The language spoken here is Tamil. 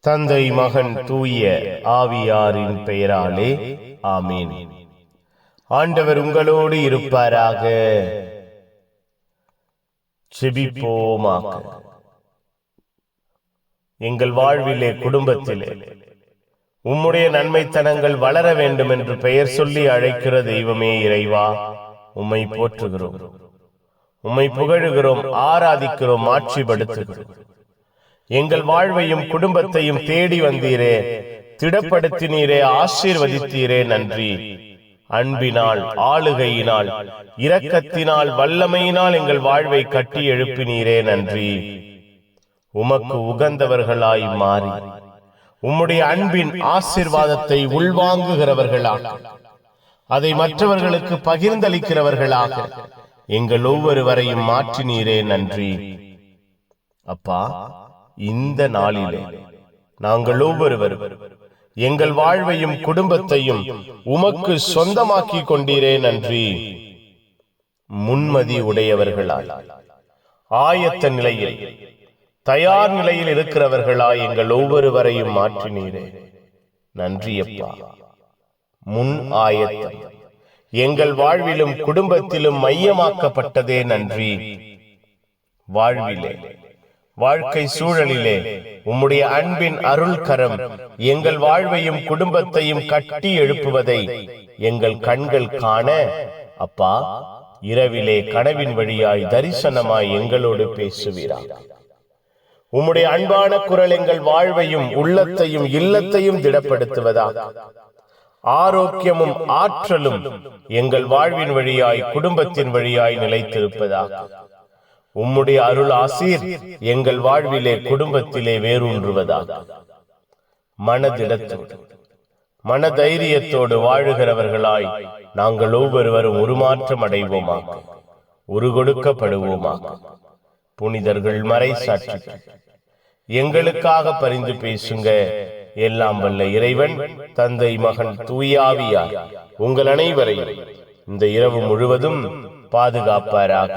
தந்தை மகன் தூய ஆவியாரின் பெயராலே ஆமீன். ஆண்டவர் உங்களோடு இருப்பாராக. செபிப்போமாக. எங்கள் வாழ்விலே குடும்பத்திலே உம்முடைய நன்மைத்தனங்கள் வளர வேண்டும் என்று பெயர் சொல்லி அழைக்கிற தெய்வமே இறைவா உம்மை போற்றுகிறோம். உம்மை புகழுகிறோம் ஆராதிக்கிறோம் ஆட்சிப்படுத்துகிறோம். எங்கள் வாழ்வையும் குடும்பத்தையும் தேடி வந்தீரே. திடப்படுத்தினீரே ஆசீர்வதித்தீரே நன்றி. அன்பினால் ஆளுகையினால் இரக்கத்தினால் வல்லமையினால் எங்கள் வாழ்வை கட்டி எழுப்பினீரே நன்றி. உமக்கு உகந்தவர்களாய் மாறி உம்முடைய அன்பின் ஆசீர்வாதத்தை உள்வாங்குகிறவர்களாக அதை மற்றவர்களுக்கு பகிர்ந்தளிக்கிறவர்களாக எங்கள் ஒவ்வொருவரையும் மாற்றினீரே நன்றி. அப்பா இந்த நாளிலே நாங்கள் ஒவ்வொருவரும் எங்கள் வாழ்வையும் குடும்பத்தையும் உமக்கு சொந்தமாக்கி கொண்டீரே நன்றி. முன்மதி உடையவர்களாய். ஆயத்த நிலையில் தயார் நிலையில் இருக்கிறவர்களாய் எங்கள் ஒவ்வொருவரையும் மாற்றினீரே. நன்றி அப்பா முன் ஆயத்தம். எங்கள் வாழ்விலும் குடும்பத்திலும் மையமாக்கப்பட்டதே நன்றி. வாழ்விலே வாழ்க்கை சூழலிலே உம்முடைய அன்பின் அருள் கரம் எங்கள் வாழ்வையும் குடும்பத்தையும் கட்டி எழுப்புவதை எங்கள் கண்கள் காண. அப்பா இரவிலே கனவின் வழியாய் தரிசனமாய் எங்களோடு பேசுவீரா. உம்முடைய அன்பான குரல் எங்கள் வாழ்வையும் உள்ளத்தையும் இல்லத்தையும் திடப்படுத்துவதா. ஆரோக்கியமும் ஆற்றலும் எங்கள் வாழ்வின் வழியாய் குடும்பத்தின் வழியாய் நிலைத்திருப்பதாக உம்முடைய அருள் ஆசீர் எங்கள் வாழ்விலே குடும்பத்திலே வேரூன்றுவதாக. மனதிடத்தோடு மனதைரியத்தோடு வாழுகிறவர்களாய் நாங்கள் ஒவ்வொருவரும் உருமாற்றம் அடைவோமாக உருகொடுக்கப்படுவோமாக. புனிதர்கள் மறை சாட்சி எங்களுக்காக பரிந்து பேசுங்க எல்லாம் வல்ல இறைவன் தந்தை மகன் தூயாவியார் உங்கள் அனைவரையும் இந்த இரவு முழுவதும் பாதுகாப்பாராக.